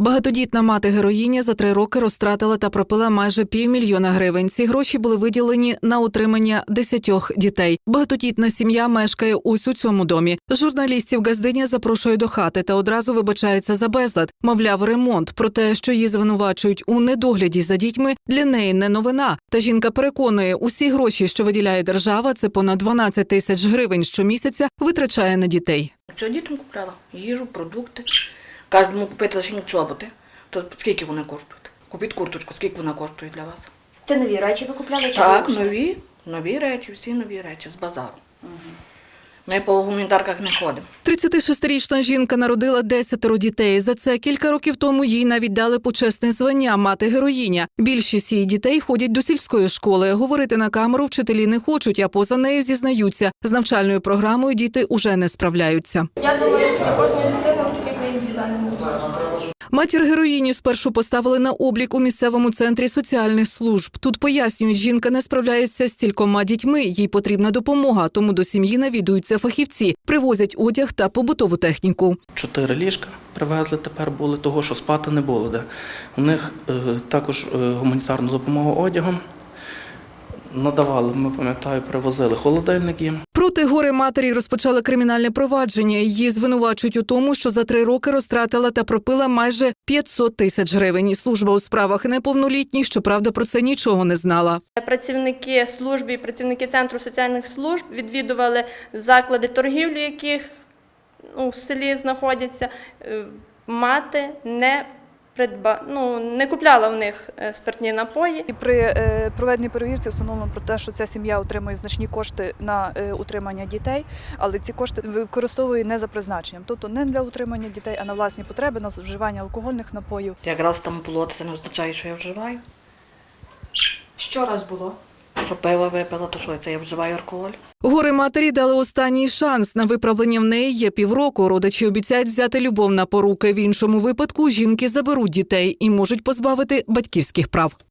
Багатодітна мати героїня за три роки розтратила та пропила майже півмільйона гривень. Ці гроші були виділені на утримання десятьох дітей. Багатодітна сім'я мешкає ось у цьому домі. Журналістів Газдиня запрошує до хати та одразу вибачається за безлад. Мовляв, ремонт. Про те, що її звинувачують у недогляді за дітьми, для неї не новина. Та жінка переконує, усі гроші, що виділяє держава, це понад 12 тисяч гривень щомісяця, витрачає на дітей. Це дітям купляла їжу, продукти. Кожному купити лише чоботи. То скільки вони коштують? Купіть курточку, скільки вона коштує для вас? Це нові речі ви купляли чи Так, ви нові, нові речі, всі нові речі з базару. Ми по гуманітарках не ходимо. 36-річна жінка народила десятеро дітей. За це кілька років тому їй навіть дали почесне звання мати героїня. Більшість її дітей ходять до сільської школи. Говорити на камеру вчителі не хочуть, а поза нею зізнаються. З навчальною програмою діти уже не справляються. Я думаю, що для кожної дитини. Матір героїні спершу поставили на облік у місцевому центрі соціальних служб. Тут пояснюють, жінка не справляється з кількома дітьми. Їй потрібна допомога, тому до сім'ї навідуються фахівці, привозять одяг та побутову техніку. Чотири ліжка привезли тепер були, того що спати не було де. У них е, також е, гуманітарну допомогу одягом надавали, ми пам'ятаю, привозили холодильник їм. Проти гори матері розпочали кримінальне провадження. Її звинувачують у тому, що за три роки розтратила та пропила майже 500 тисяч гривень. Служба у справах неповнолітніх, щоправда, про це нічого не знала. Працівники служби і працівники центру соціальних служб відвідували заклади торгівлі, яких ну, в селі знаходяться. Е, Мати не придба... ну, не купляла в них е, спиртні напої. І при е, проведеній перевірці встановлено про те, що ця сім'я отримує значні кошти на е, утримання дітей, але ці кошти використовує не за призначенням, тобто не для утримання дітей, а на власні потреби, на вживання алкогольних напоїв. Якраз там було, це не означає, що я вживаю. Що раз було? Що пиво випила, то що це я вживаю алкоголь. Гори матері дали останній шанс на виправлення в неї є півроку. Родичі обіцяють взяти любов на поруки. В іншому випадку жінки заберуть дітей і можуть позбавити батьківських прав.